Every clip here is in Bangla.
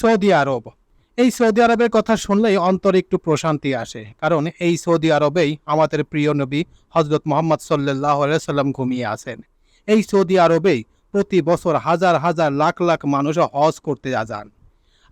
সৌদি আরব। এই সৌদি আরবের কথা শুনলেই অন্তরে একটু প্রশান্তি আসে, কারণ এই সৌদি আরবেই আমাদের প্রিয় নবী হজরত মোহাম্মদ সাল্লাহ সাল্লাম ঘুমিয়ে আছেন। এই সৌদি আরবেই প্রতি বছর হাজার হাজার লাখ লাখ মানুষ হজ করতে যান।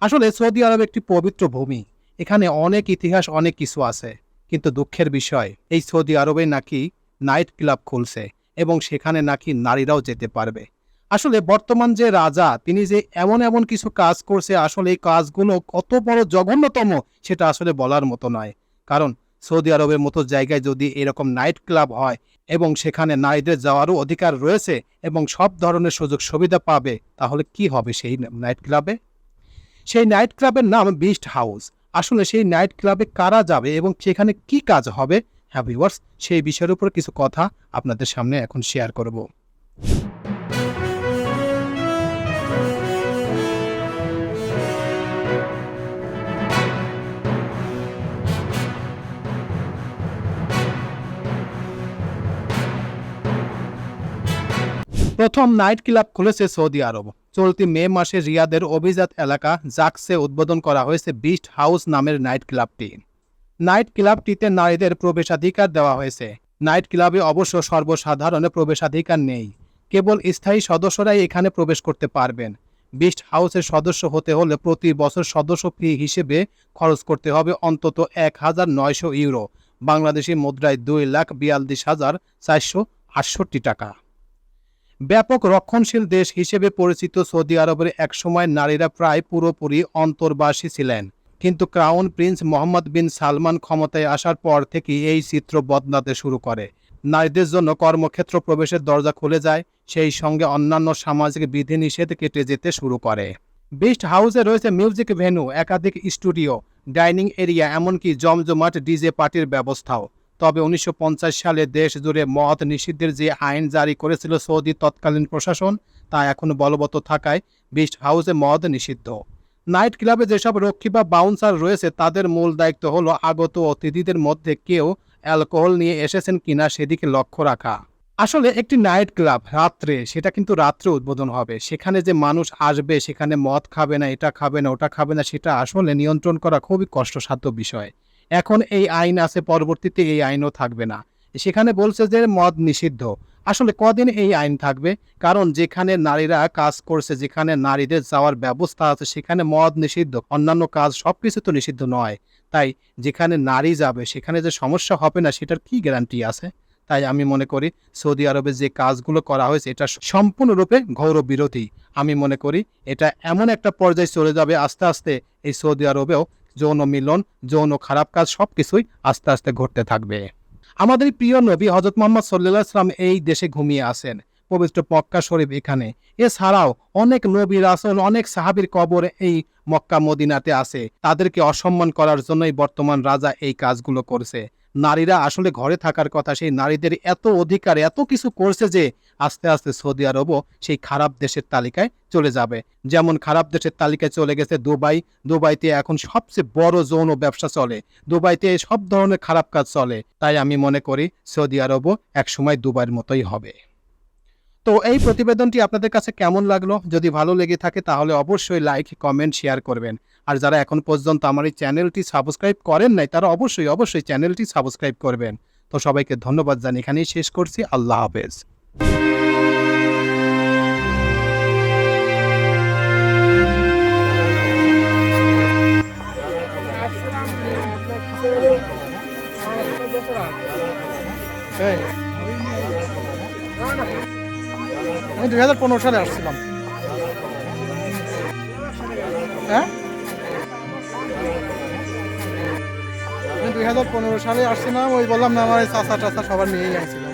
আসলে সৌদি আরব একটি পবিত্র ভূমি, এখানে অনেক ইতিহাস, অনেক কিছু আছে। কিন্তু দুঃখের বিষয়, এই সৌদি আরবে নাকি নাইট ক্লাব খুলছে এবং সেখানে নাকি নারীরাও যেতে পারবে। আসলে বর্তমান যে রাজা, তিনি যে এমন এমন কিছু কাজ করছে, আসলে এই কাজগুলো কত বড় জঘন্যতম সেটা আসলে বলার মতো নয়। কারণ সৌদি আরবের মতো জায়গায় যদি এরকম নাইট ক্লাব হয় এবং সেখানে নারীদের যাওয়ারও অধিকার রয়েছে এবং সব ধরনের সুযোগ সুবিধা পাবে, তাহলে কি হবে সেই নাইট ক্লাবে? সেই নাইট ক্লাবের নাম বিস্ট হাউস। আসলে সেই নাইট ক্লাবে কারা যাবে এবং সেখানে কি কাজ হবে? হ্যাঁ ভিউয়ার্স, সেই বিষয়ের উপর কিছু কথা আপনাদের সামনে এখন শেয়ার করব। প্রথম নাইট ক্লাব খুলেছে সৌদি আরব। চলতি মে মাসে রিয়াদের অভিজাত এলাকা জাকসে উদ্বোধন করা হয়েছে বিস্ট হাউস নামের নাইট ক্লাবটি। নাইট ক্লাবটিতে নারীদের প্রবেশাধিকার দেওয়া হয়েছে। নাইট ক্লাবে অবশ্য সর্বসাধারণে প্রবেশাধিকার নেই। কেবল স্থায়ী সদস্যরাই এখানে প্রবেশ করতে পারবেন। বিস্ট হাউসের সদস্য হতে হলে প্রতি বছর সদস্য ফি হিসেবে খরচ করতে হবে অন্তত এক হাজার নয়শো ইউরো। বাংলাদেশি মুদ্রায় দুই লাখ বিয়াল্লিশ হাজার চারশো আটষট্টি টাকা। ব্যাপক রক্ষণশীল দেশ হিসেবে পরিচিত সৌদি আরবের একসময় নারীরা প্রায় পুরোপুরি অন্তর্বাসী ছিলেন। কিন্তু crown prince Mohammed bin Salman ক্ষমতায় আসার পর থেকে এই চিত্র বদলাতে শুরু করে। নারীদের জন্য কর্মক্ষেত্র প্রবেশের দরজা খুলে যায়, সেই সঙ্গে অন্যান্য সামাজিক বিধিনিষেধ কেটে যেতে শুরু করে। বিস্ট হাউসে রয়েছে মিউজিক ভেন্যু একাধিক স্টুডিও, ডাইনিং এরিয়া, এমনকি জমজমাট ডিজে পার্টির ব্যবস্থাও। তবে উনিশশো পঞ্চাশ সালে দেশ জুড়ে মদ নিষিদ্ধের যে আইন জারি করেছিল সৌদি তৎকালীন প্রশাসন, তা এখন বলবৎ থাকায় বিস্ট হাউসে মদ নিষিদ্ধ। নাইট ক্লাবে যেসব রক্ষী বা বাউন্সার রয়েছে, তাদের মূল দায়িত্ব হলো আগত অতিথিদের মধ্যে কেউ অ্যালকোহল নিয়ে এসেছেন কিনা সেদিকে লক্ষ্য রাখা। আসলে একটি নাইট ক্লাব, রাত্রে, সেটা কিন্তু রাত্রে উদ্বোধন হবে। সেখানে যে মানুষ আসবে, সেখানে মদ খাবে না, এটা খাবে না, ওটা খাবে না, সেটা আসলে নিয়ন্ত্রণ করা খুবই কষ্টসাধ্য বিষয়। এখন এই আইন আছে, পরবর্তীতে এই আইনও থাকবে না। সেখানে বলছে যে মদ নিষিদ্ধ। আসলে কদিন এই আইন থাকবে? কারণ যেখানে নারীরা কাজ করছে, যেখানে নারীদের যাওয়ার ব্যবস্থা আছে, সেখানে মদ নিষিদ্ধ, অন্যান্য কাজ সবকিছু তো নিষিদ্ধ নয়। তাই যেখানে নারী যাবে, সেখানে যে সমস্যা হবে না, সেটার কি গ্যারান্টি আছে? তাই আমি মনে করি সৌদি আরবে যে কাজগুলো করা হয়েছে, এটা সম্পূর্ণরূপে ঘৌর বিরোধী আমি মনে করি এটা এমন একটা পর্যায়ে চলে যাবে, আস্তে আস্তে এই সৌদি আরবেও যৌন মিলন, যৌন খারাপ কাজ সব কিছুই আস্তে আস্তে ঘটতে থাকবে। আমাদের প্রিয় নবী হজরত মোহাম্মদ সাল্লাহ ইসলাম এই দেশে ঘুমিয়ে আছেন পবিত্র মক্কা শরীফ এখানে। এছাড়াও অনেক নবী রাসুল, অনেক সাহাবীর কবর এই মক্কা মদিনাতে আছে। তাদেরকে অসম্মান করার জন্যই বর্তমান রাজা এই কাজগুলো করছে। নারীরা আসলে ঘরে থাকার কথা, সেই নারীদের এত অধিকার, এত কিছু করছে যে আস্তে আস্তে সৌদি আরবও সেই খারাপ দেশের তালিকায় চলে যাবে। যেমন খারাপ দেশের তালিকায় চলে গেছে দুবাই। দুবাইতে এখন সবচেয়ে বড় যৌন ব্যবসা চলে। দুবাইতে সব ধরনের খারাপ কাজ চলে। তাই আমি মনে করি সৌদি আরবও একসময় দুবাইয়ের মতোই হবে। তো এই প্রতিবেদনটি আপনাদের কাছে কেমন লাগল? যদি ভালো লেগে থাকে তাহলে অবশ্যই লাইক কমেন্ট শেয়ার করবেন। আর যারা এখন পর্যন্ত আমার এই চ্যানেলটি সাবস্ক্রাইব করেন নাই, তারা অবশ্যই অবশ্যই চ্যানেলটি সাবস্ক্রাইব করবেন। তো সবাইকে ধন্যবাদ জানি এখানেই শেষ করছি। আল্লাহ হাফেজ। আমি দুই হাজার পনেরো সালে আসছিলাম। হ্যাঁ? আমি দুই হাজার পনেরো সালে আসছিলাম, ওই বললাম না, আমার চাষা টাচা সবার নিয়েই আসছিল